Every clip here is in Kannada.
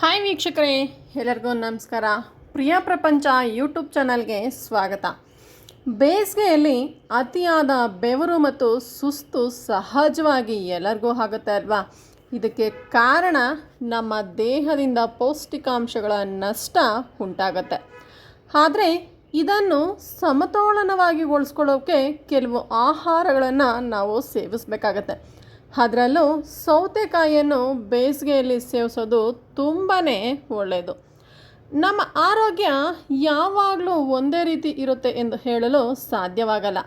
ಹಾಯ್ ವೀಕ್ಷಕರೇ, ಎಲ್ಲರಿಗೂ ನಮಸ್ಕಾರ. ಪ್ರಿಯ ಪ್ರಪಂಚ ಯೂಟ್ಯೂಬ್ ಚಾನಲ್ಗೆ ಸ್ವಾಗತ. ಬೇಸಿಗೆಯಲ್ಲಿ ಅತಿಯಾದ ಬೆವರು ಮತ್ತು ಸುಸ್ತು ಸಹಜವಾಗಿ ಎಲ್ಲರಿಗೂ ಆಗುತ್ತೆ ಅಲ್ವಾ? ಇದಕ್ಕೆ ಕಾರಣ ನಮ್ಮ ದೇಹದಿಂದ ಪೌಷ್ಟಿಕಾಂಶಗಳ ನಷ್ಟ ಉಂಟಾಗತ್ತೆ. ಆದರೆ ಇದನ್ನು ಸಮತೋಲನವಾಗಿ ಉಳಿಸ್ಕೊಳ್ಳೋಕ್ಕೆ ಕೆಲವು ಆಹಾರಗಳನ್ನು ನಾವು ಸೇವಿಸಬೇಕಾಗತ್ತೆ. ಅದರಲ್ಲೂ ಸೌತೆಕಾಯಿಯನ್ನು ಬೇಸಿಗೆಯಲ್ಲಿ ಸೇವಿಸೋದು ತುಂಬಾ ಒಳ್ಳೆಯದು ನಮ್ಮ ಆರೋಗ್ಯ ಯಾವಾಗಲೂ ಒಂದೇ ರೀತಿ ಇರುತ್ತೆ ಎಂದು ಹೇಳಲು ಸಾಧ್ಯವಾಗಲ್ಲ.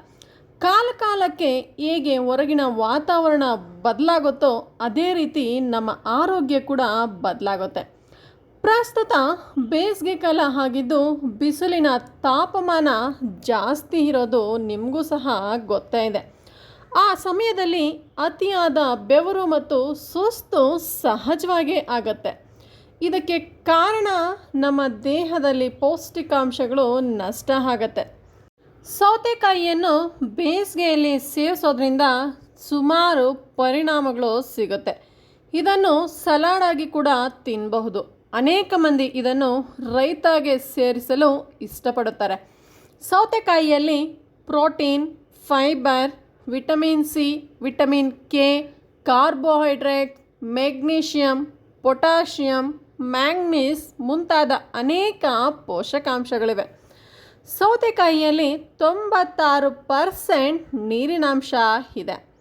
ಕಾಲ ಕಾಲಕ್ಕೆ ಹೇಗೆ ಹೊರಗಿನ ವಾತಾವರಣ ಬದಲಾಗುತ್ತೋ ಅದೇ ರೀತಿ ನಮ್ಮ ಆರೋಗ್ಯ ಕೂಡ ಬದಲಾಗುತ್ತೆ. ಪ್ರಸ್ತುತ ಬೇಸಿಗೆ ಕಾಲ ಆಗಿದ್ದು ಬಿಸಿಲಿನ ತಾಪಮಾನ ಜಾಸ್ತಿ ಇರೋದು ನಿಮಗೂ ಸಹ ಗೊತ್ತೇ ಇದೆ. ಆ ಸಮಯದಲ್ಲಿ ಅತಿಯಾದ ಬೆವರು ಮತ್ತು ಸುಸ್ತು ಸಹಜವಾಗೇ ಆಗತ್ತೆ. ಇದಕ್ಕೆ ಕಾರಣ ನಮ್ಮ ದೇಹದಲ್ಲಿ ಪೌಷ್ಟಿಕಾಂಶಗಳು ನಷ್ಟ ಆಗತ್ತೆ. ಸೌತೆಕಾಯಿಯನ್ನು ಬೇಸಿಗೆಯಲ್ಲಿ ಸೇವಿಸೋದ್ರಿಂದ ಸುಮಾರು ಪರಿಣಾಮಗಳು ಸಿಗುತ್ತೆ. ಇದನ್ನು ಸಲಾಡಾಗಿ ಕೂಡ ತಿನ್ನಬಹುದು ಅನೇಕ ಮಂದಿ ಇದನ್ನು ರೈತಾಗೆ ಸೇರಿಸಲು ಇಷ್ಟಪಡುತ್ತಾರೆ. ಸೌತೆಕಾಯಿಯಲ್ಲಿ protein, fibre vitamin C, vitamin K, carbohydrate, magnesium, potassium, manganese ಮುಂತಾದ ಅನೇಕ ಪೋಷಕಾಂಶಗಳಿವೆ. ಸೌತೆಕಾಯಿಯಲ್ಲಿ ತೊಂಬತ್ತಾರು ಪರ್ಸೆಂಟ್ ನೀರಿನಾಂಶ ಇದೆ.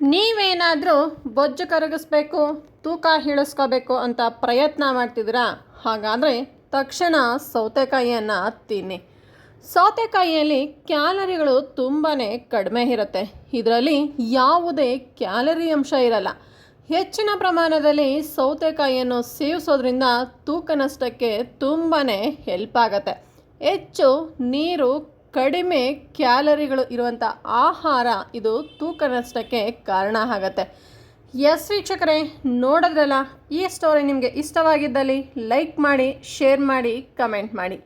ನೀವೇನಾದರೂ ಬೊಜ್ಜು ಕರಗಿಸ್ಬೇಕು, ತೂಕ ಇಳಿಸ್ಕೋಬೇಕು ಅಂತ ಪ್ರಯತ್ನ ಮಾಡ್ತಿದ್ದೀರಾ? ಹಾಗಾದರೆ ತಕ್ಷಣ ಸೌತೆಕಾಯಿಯನ್ನು ತಿನ್ನಿ. ಸೌತೆಕಾಯಿಯಲ್ಲಿ ಕ್ಯಾಲರಿಗಳು ತುಂಬಾ ಕಡಿಮೆ ಇರುತ್ತೆ. ಇದರಲ್ಲಿ ಯಾವುದೇ ಕ್ಯಾಲರಿ ಅಂಶ ಇರಲ್ಲ. ಹೆಚ್ಚಿನ ಪ್ರಮಾಣದಲ್ಲಿ ಸೌತೆಕಾಯಿಯನ್ನು ಸೇವಿಸೋದ್ರಿಂದ ತೂಕ ನಷ್ಟಕ್ಕೆ ತುಂಬಾ ಹೆಲ್ಪ್ ಆಗುತ್ತೆ. ಹೆಚ್ಚು ನೀರು, ಕಡಿಮೆ ಕ್ಯಾಲರಿಗಳು ಇರುವಂಥ ಆಹಾರ ಇದು ತೂಕ ನಷ್ಟಕ್ಕೆ ಕಾರಣ ಆಗುತ್ತೆ. ಎಸ್ ವೀಕ್ಷಕರೇ, ನೋಡಿದ್ರಲ್ಲ, ಈ ಸ್ಟೋರಿ ನಿಮಗೆ ಇಷ್ಟವಾಗಿದ್ದಲ್ಲಿ ಲೈಕ್ ಮಾಡಿ ಶೇರ್ ಮಾಡಿ ಕಮೆಂಟ್ ಮಾಡಿ.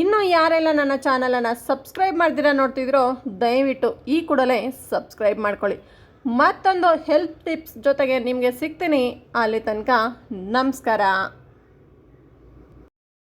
ಇನ್ನೂ ಯಾರೆಲ್ಲ ನನ್ನ ಚಾನಲನ್ನು ಸಬ್ಸ್ಕ್ರೈಬ್ ಮಾಡ್ದಿರ ನೋಡ್ತಿದ್ರೋ, ದಯವಿಟ್ಟು ಈ ಕೂಡಲೇ ಸಬ್ಸ್ಕ್ರೈಬ್ ಮಾಡ್ಕೊಳ್ಳಿ. ಮತ್ತೊಂದು ಹೆಲ್ತ್ ಟಿಪ್ಸ್ ಜೊತೆಗೆ ನಿಮಗೆ ಸಿಗ್ತೀನಿ. ಅಲ್ಲಿ ತನಕ ನಮಸ್ಕಾರ.